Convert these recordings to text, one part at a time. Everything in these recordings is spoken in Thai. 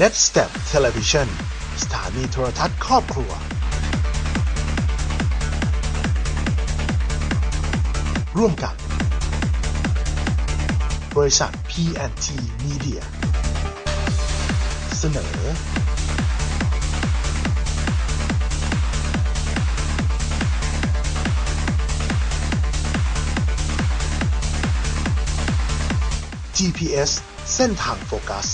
Net Step Television สถานีโทรทัศน์ครอบครัว ร่วมกับ บริษัท P&T Media เสนอ GPS เส้นทางโฟกัส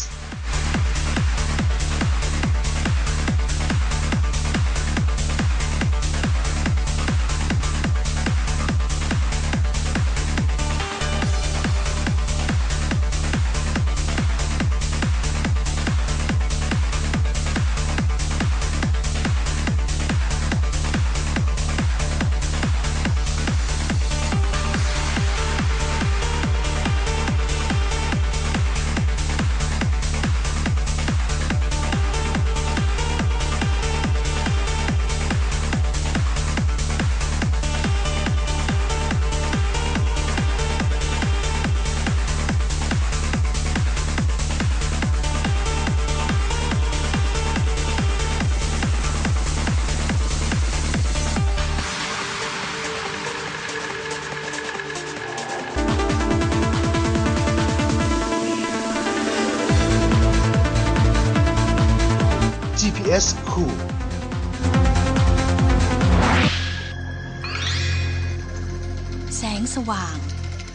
สงสว่าง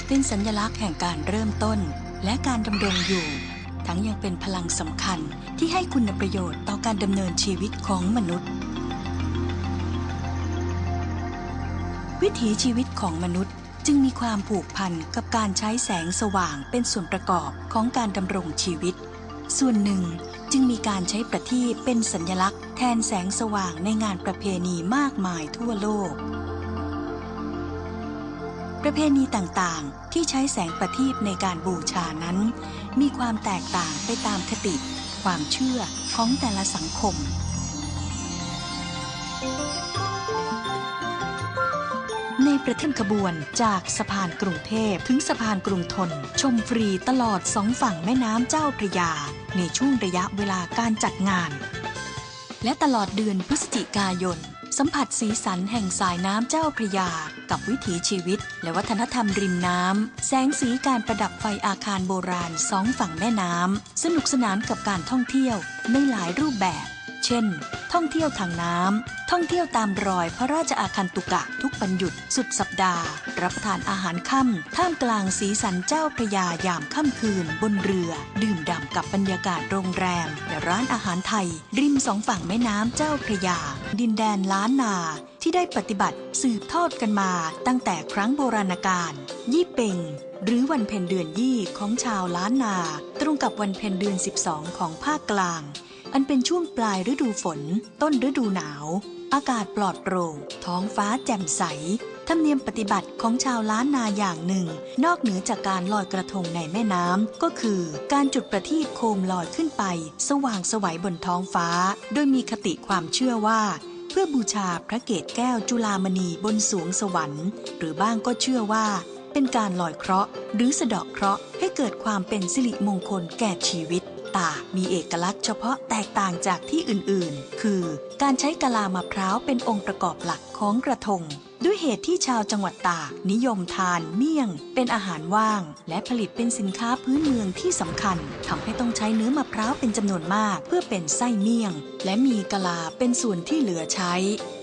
เป็นสัญลักษณ์แห่งการเริ่มต้นและการดำรงอยู่ ทั้งยังเป็นพลังสำคัญที่ให้คุณประโยชน์ต่อการดำเนินชีวิตของมนุษย์ วิถีชีวิตของมนุษย์จึงมีความผูกพันกับการใช้แสงสว่างเป็นส่วนประกอบของการดำรงชีวิต ส่วนหนึ่งจึงมีการใช้ประทีปเป็นสัญลักษณ์แทนแสงสว่างในงานประเพณีมากมายทั่วโลก ประเพณีต่างๆ ที่ใช้แสงประทีปในการบูชานั้น มีความแตกต่างไปตามคติ ความเชื่อของแต่ละสังคม ในประเทศขบวนจากสะพานกรุงเทพถึงสะพานกรุงทน ชมฟรีตลอดสองฝั่งแม่น้ำเจ้าพระยา ในช่วงระยะเวลาการจัดงาน และตลอดเดือนพฤศจิกายน สัมผัสสีสันแห่งสายน้ำเจ้าพระยา กับวิถีชีวิต และวัฒนธรรมริมน้ำ แสงสีการประดับไฟอาคารโบราณสองฝั่งแม่น้ำ สนุกสนานกับการท่องเที่ยวในหลายรูปแบบ เช่น ท่องเที่ยวทางน้ำ ท่องเที่ยวตามรอยพระราชอาคันตุกะทุกวันหยุดสุดสัปดาห์ รับประทานอาหารค่ำท่ามกลางสีสันเจ้าพระยายามค่ำคืน บนเรือ ดื่มด่ำกับบรรยากาศโรงแรมและร้านอาหารไทย ริมสองฝั่งแม่น้ำเจ้าพระยา ดินแดนล้านนาที่ได้ปฏิบัติสืบทอดกันมาตั้งแต่ครั้งโบราณกาลยี่เป่งหรือวันเพ็ญเดือนยี่ของชาวล้านนา ตรงกับวันเพ็ญเดือน 12 ของภาคกลาง อันเป็นช่วงปลายฤดูฝน ต้นฤดูหนาว อากาศปลอดโปร่ง ท้องฟ้าแจ่มใส ธรรมเนียมปฏิบัติของชาวล้านนาอย่างหนึ่ง นอกเหนือจากการลอยกระทงในแม่น้ำก็คือ การจุดประทีปโคมลอยขึ้นไป สว่างสวัยบนท้องฟ้า โดยมีคติความเชื่อว่าเพื่อบูชาพระเกศแก้วจุลามณีบนสวงสวรรค์ หรือบ้างก็เชื่อว่า เป็นการลอยเคราะห์ หรือสะเดาะเคราะห์ให้เกิดความเป็นสิริมงคลแก่ชีวิต ตากมีเอกลักษณ์เฉพาะแตกต่างจากที่อื่นๆ คือการใช้กะลามะพร้าวเป็นองค์ประกอบหลักของกระทง ด้วยเหตุที่ชาวจังหวัดตากนิยมทานเมี่ยง เป็นอาหารว่าง และผลิตเป็นสินค้าพื้นเมืองที่สำคัญทำให้ต้องใช้เนื้อมะพร้าวเป็นจำนวนมาก เพื่อเป็นไส้เมี่ยง และมีกะลาเป็นส่วนที่เหลือใช้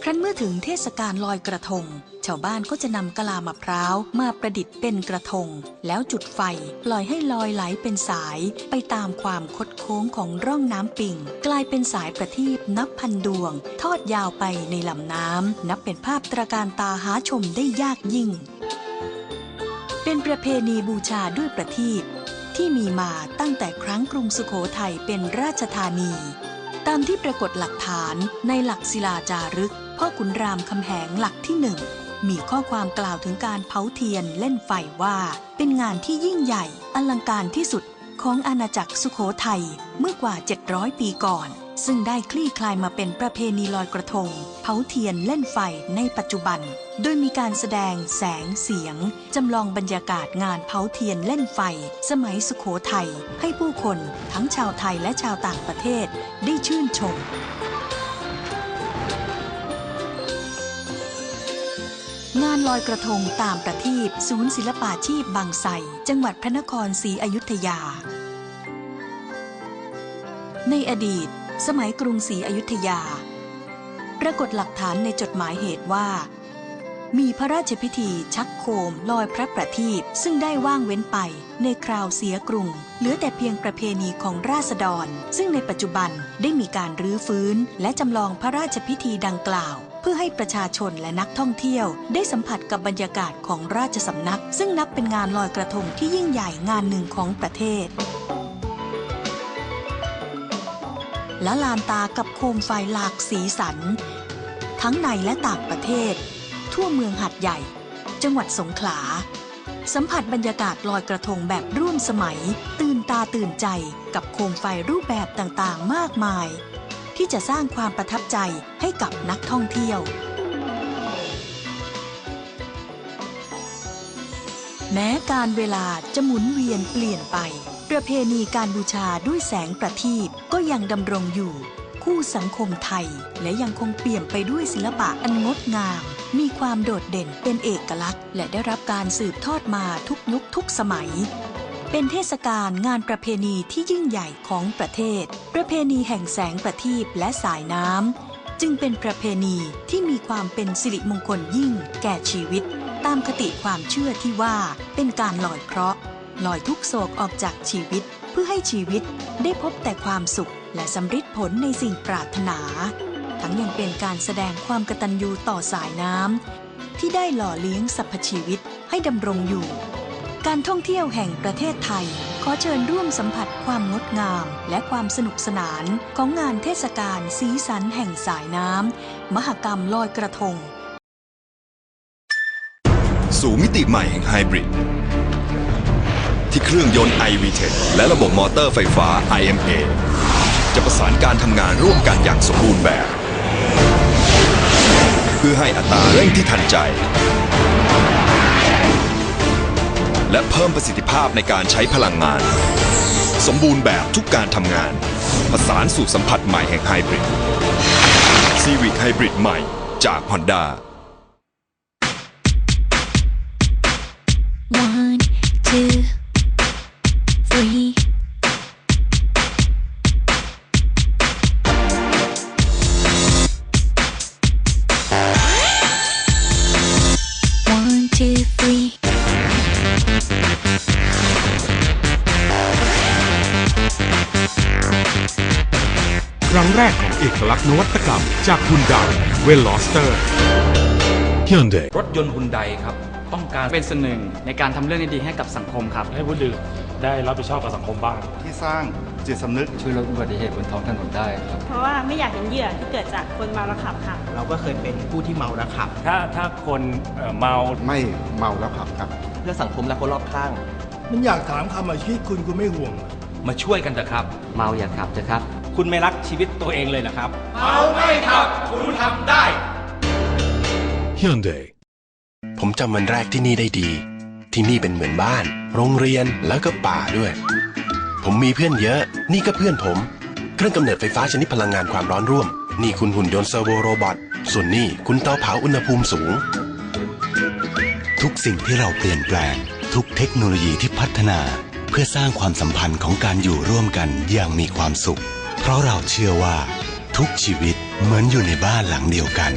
ครั้นเมื่อถึงเทศกาลลอยกระทง ชาวบ้านก็จะนำกะลามะพร้าวมาประดิษฐ์เป็นกระทง แล้วจุดไฟปล่อยให้ลอยไหลเป็นสายไปตามความคดโค้งของร่องน้ำปิง กลายเป็นสายประทีปนับพันดวง ทอดยาวไปในลำน้ำนับเป็นภาพตระการตาหาชมได้ยากยิ่ง เป็นประเพณีบูชาด้วยประทีปที่มีมาตั้งแต่ครั้งกรุงสุโขทัยเป็นราชธานี ตามที่ปรากฏหลักฐานในหลักศิลาจารึก พ่อขุนรามคำแหงหลักที่หนึ่งมีข้อความกล่าวถึงการเผาเทียนเล่นไฟว่า เป็นงานที่ยิ่งใหญ่อลังการที่สุดของอาณาจักรสุโขทัยเมื่อกว่า 700 ปีก่อน ซึ่งได้คลี่คลายมาเป็นประเพณีลอยกระทง เผาเทียนเล่นไฟในปัจจุบัน โดยมีการแสดงแสงเสียง จำลองบรรยากาศงานเผาเทียนเล่นไฟ สมัยสุขโขทัยให้ผู้คนทั้งชาวไทยและชาวต่างประเทศได้ชื่นชม งานลอยกระทงตามประทีปศูนย์ศิลปาชีพบางไทรจังหวัดพระนครศรีอยุธยา ในอดีต สมัยกรุงศรีอยุธยา ปรากฏหลักฐานในจดหมายเหตุว่า มีพระราชพิธีชักโคมลอยพระประทีปซึ่งได้ว่างเว้นไปในคราวเสียกรุง เหลือแต่เพียงประเพณีของราษฎร ซึ่งในปัจจุบันได้มีการรื้อฟื้นและจำลองพระราชพิธีดังกล่าว เพื่อให้ประชาชนและนักท่องเที่ยว ได้สัมผัสกับบรรยากาศของราชสำนัก ซึ่งนับเป็นงานลอยกระทงที่ยิ่งใหญ่งานหนึ่งของประเทศ และลานตากับโคมไฟหลากสีสัน ทั้งในและต่างประเทศ ทั่วเมืองหัดใหญ่ จังหวัดสงขลา สัมผัสบรรยากาศลอยกระทงแบบร่วมสมัย ตื่นตาตื่นใจกับโคมไฟรูปแบบต่างๆ มากมาย ที่จะสร้างความประทับใจให้กับนักท่องเที่ยว แม้การเวลาจะหมุนเวียนเปลี่ยนไป ประเพณีการบูชาด้วยแสงประทีปก็ยังดำรงอยู่ คู่สังคมไทยและยังคงเปี่ยมไปด้วยศิลปะอันงดงาม มีความโดดเด่นเป็นเอกลักษณ์ และได้รับการสืบทอดมาทุกยุคทุกสมัย เป็นเทศกาลงานประเพณีที่ยิ่งใหญ่ของประเทศ ประเพณีแห่งแสงประทีปและสายน้ำ จึงเป็นประเพณีที่มีความเป็นสิริมงคลยิ่งแก่ชีวิต ตามคติความเชื่อที่ว่าเป็นการลอยเคราะห์ลอยทุกโศกออกจากชีวิต เพื่อให้ชีวิตได้พบแต่ความสุขและสำฤทธิ์ผลในสิ่งปรารถนา ทั้งยังเป็นการแสดงความกตัญญูต่อสายน้ำที่ได้หล่อเลี้ยงสรรพชีวิตให้ดำรงอยู่ การท่องเที่ยวแห่งประเทศไทย ขอเชิญร่วมสัมผัสความงดงาม และความสนุกสนานของงานเทศกาลสีสันแห่งสายน้ำ มหกรรมลอยกระทง สู่มิติใหม่แห่งไฮบริดที่เครื่องยนต์ iVTEC และระบบมอเตอร์ไฟฟ้า IMA จะประสานการทำงานร่วมกันอย่างสมบูรณ์แบบ เพื่อให้อัตราเร่งที่ทันใจ และเพิ่มประสิทธิภาพในการใช้พลังงาน สมบูรณ์แบบทุกการทำงาน ผสานสู่สัมผัสใหม่แห่งไฮบริดซีวิกไฮบริดใหม่จาก Honda 1 2 งแรกของเอกลักษณ์นวัตกรรม จากฮุนดาเวลลอสเตอร์ Hyundai รถยนต์ฮุนไดครับ ต้องการเป็นส่วนหนึ่งในการทำเรื่องดีๆให้กับสังคมครับ ให้ผู้ดื่มได้รับผิดชอบกับสังคมบ้าง ที่สร้างจิตสำนึกช่วยลดอุบัติเหตุบนท้องถนนได้ครับเพราะว่าไม่อยากเห็นเหยื่อที่เกิดจากคนเมาแล้วขับค่ะ เราก็เคยเป็นผู้ที่เมาแล้วขับ ถ้าถ้าคนเอ่อเมา ไม่เมาแล้วขับครับ เพื่อสังคมและคนรอบข้าง มันอยากถามคำอาชีพคุณคุณไม่ห่วงเหรอมาช่วยกันเถอะครับ เมาอย่าขับเถอะครับ คุณไม่รักชีวิตตัวเองเลยนะครับ Hyundai ผมจำวันแรกที่นี่ได้ดี ที่นี่เป็นเหมือนบ้าน โรงเรียนแล้วก็ป่าด้วย ผมมีเพื่อนเยอะ นี่ก็เพื่อนผม เครื่องกำเนิดไฟฟ้าชนิดพลังงานความร้อนร่วม นี่คุณหุ่นยนต์เซอร์โวโรบอทส่วนนี่คุณเตาเผาอุณหภูมิสูง ทุกสิ่งที่เราเปลี่ยนแปลง ทุกเทคโนโลยีที่พัฒนา เพื่อสร้างความสัมพันธ์ของการอยู่ร่วมกันอย่างมีความสุข เพราะเราเชื่อว่า ทุกชีวิตเหมือนอยู่ในบ้านหลังเดียวกัน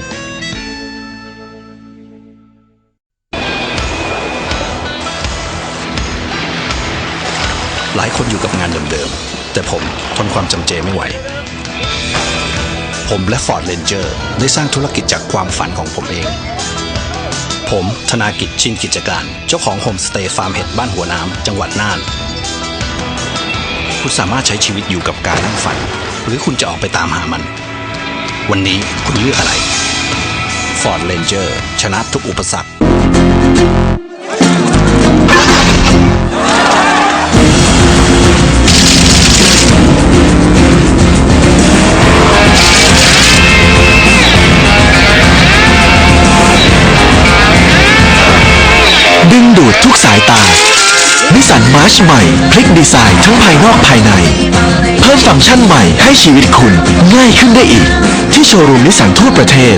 หลายคนอยู่กับงานเดิมๆ แต่ผมทนความจำเจไม่ไหว ผมและ Ford Ranger ได้สร้างธุรกิจจากความฝันของผมเอง ผมธนากิจชินกิจการ เจ้าของโฮมสเตย์ฟาร์มเห็ดบ้านหัวน้ำจังหวัดน่าน คุณสามารถใช้ชีวิตอยู่กับการนั่งฝัน หรือคุณจะออกไปตามหามัน วันนี้คุณเลือกอะไร Ford Ranger ชนะทุกอุปสรรค March ใหม่ พลิกดีไซน์ทั้งภายนอกภายใน เพิ่มฟังก์ชันใหม่ให้ชีวิตคุณง่ายขึ้นได้อีก ที่โชว์รูมนิสสันทั่วประเทศ